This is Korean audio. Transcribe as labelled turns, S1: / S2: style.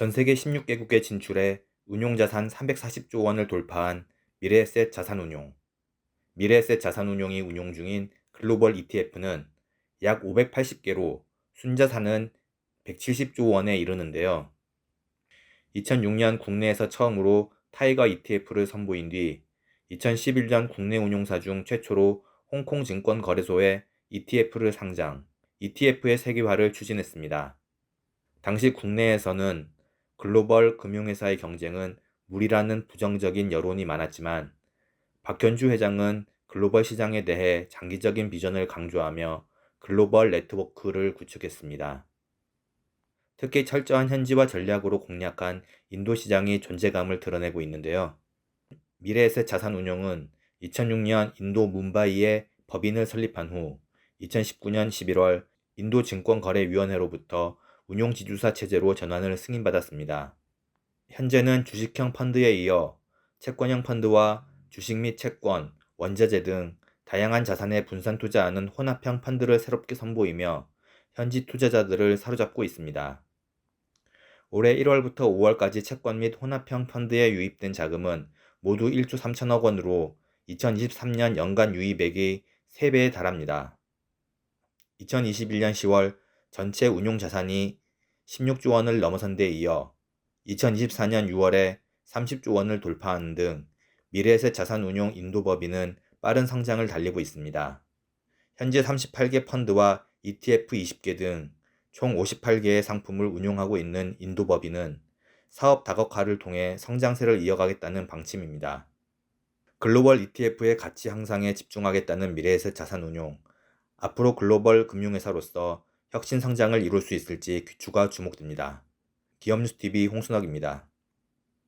S1: 전 세계 16개국에 진출해 운용자산 340조 원을 돌파한 미래에셋 자산운용. 미래에셋 자산운용이 운용 중인 글로벌 ETF는 약 580개로 순자산은 170조 원에 이르는데요. 2006년 국내에서 처음으로 타이거 ETF를 선보인 뒤 2011년 국내 운용사 중 최초로 홍콩 증권 거래소에 ETF를 상장, ETF의 세계화를 추진했습니다. 당시 국내에서는 글로벌 금융회사의 경쟁은 무리라는 부정적인 여론이 많았지만 박현주 회장은 글로벌 시장에 대해 장기적인 비전을 강조하며 글로벌 네트워크를 구축했습니다. 특히 철저한 현지화 전략으로 공략한 인도 시장이 존재감을 드러내고 있는데요. 미래에셋 자산 운용은 2006년 인도 뭄바이에 법인을 설립한 후 2019년 11월 인도 증권거래위원회로부터 운용지주사 체제로 전환을 승인받았습니다. 현재는 주식형 펀드에 이어 채권형 펀드와 주식 및 채권, 원자재 등 다양한 자산에 분산 투자하는 혼합형 펀드를 새롭게 선보이며 현지 투자자들을 사로잡고 있습니다. 올해 1월부터 5월까지 채권 및 혼합형 펀드에 유입된 자금은 모두 1조 3천억 원으로 2023년 연간 유입액이 3배에 달합니다. 2021년 10월 전체 운용 자산이 16조 원을 넘어선 데 이어 2024년 6월에 30조 원을 돌파하는 등 미래에셋 자산운용 인도법인은 빠른 성장을 달리고 있습니다. 현재 38개 펀드와 ETF 20개 등 총 58개의 상품을 운용하고 있는 인도법인은 사업 다각화를 통해 성장세를 이어가겠다는 방침입니다. 글로벌 ETF의 가치 향상에 집중하겠다는 미래에셋 자산운용, 앞으로 글로벌 금융회사로서 혁신 성장을 이룰 수 있을지 귀추가 주목됩니다. 기업뉴스TV 홍순학입니다.